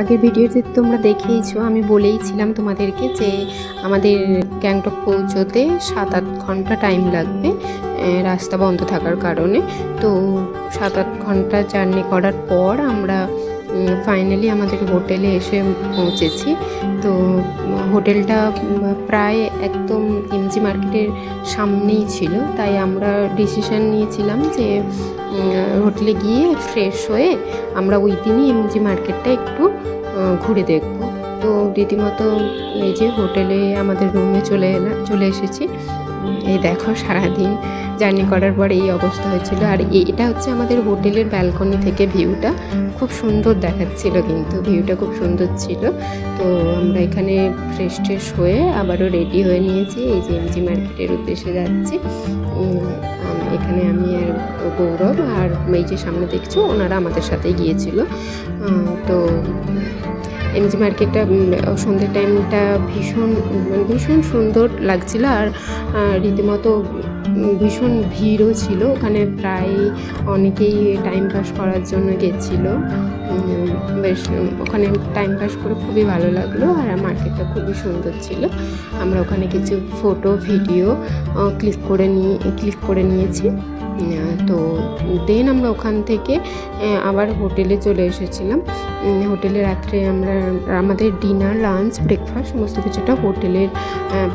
আগের ভিডিওতে তোমরা দেখেইছো, আমি বলেইছিলাম তোমাদেরকে যে আমাদের গ্যাংটক পৌঁছোতে সাত আট ঘণ্টা টাইম লাগবে। রাস্তা বন্ধ থাকার কারণে। তো সাত আট ঘণ্টা জার্নি করার পর আমরা ফাইনালি আমাদের হোটেলে এসে পৌঁছেছি। তো হোটেলটা প্রায় একদম এমজি মার্কেটের সামনেই ছিল। তাই আমরা ডিসিশন নিয়েছিলাম যে হোটেলে গিয়ে ফ্রেশ হয়ে আমরা ওই দিনই এমজি মার্কেটটা একটু ঘুরে দেখব। তো রীতিমতো এই যে হোটেলে আমাদের রুমে চলে এলাম চলে এসেছি। এই দেখো, সারাদিন জার্নি করার পর এই অবস্থা হয়েছিল। আর এটা হচ্ছে আমাদের হোটেলের ব্যালকনি থেকে ভিউটা। খুব সুন্দর দেখাচ্ছিল কিন্তু, ভিউটা খুব সুন্দর ছিল। তো আমরা এখানে ফ্রেশ ট্রেশ হয়ে আবারও রেডি হয়ে নিয়েছি। এই যে এমজি মার্কেটের উদ্দেশ্যে যাচ্ছি। এখানে আমি আর গৌরব আর এই যে সামনে দেখছ, ওনারা আমাদের সাথে গিয়েছিল। তো এমজি মার্কেটটা সন্ধ্যের টাইমটা ভীষণ ভীষণ সুন্দর লাগছিল আর রীতিমতো ভীষণ ভিড়ও ছিল। ওখানে প্রায় অনেকেই টাইম পাস করার জন্য গেছিল। বেশ, ওখানে টাইম পাস করে খুবই ভালো লাগল আর মার্কেটটা খুবই সুন্দর ছিল। আমরা ওখানে কিছু ফটো ভিডিও ক্লিক করে নিয়ে ক্লিক করে নিয়েছি। তো দেন আমরা ওখান থেকে আবার হোটেলে চলে এসেছিলাম। হোটেলে রাত্রে আমরা, আমাদের ডিনার লাঞ্চ ব্রেকফাস্ট সমস্ত কিছুটা হোটেলের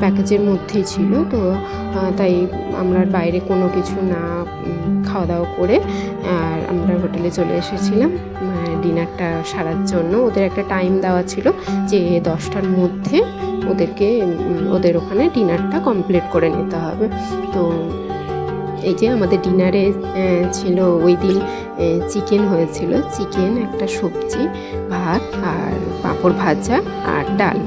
প্যাকেজের মধ্যেই ছিল। তো তাই আমরা আর বাইরে কোনো কিছু না খাওয়া দাওয়া করে, আর আমরা হোটেলে চলে এসেছিলাম। ডিনারটা সারার জন্য। ওদের একটা টাইম দেওয়া ছিল যে দশটার মধ্যে ওদেরকে ওদের ওখানে ডিনারটা কমপ্লিট করে নিতে হবে। তো এই যে আমাদের ডিনারে ছিল ওই দিন চিকেন হয়েছিল। চিকেন, একটা সবজি, ভাত আর পাঁপড় ভাজা আর ডাল।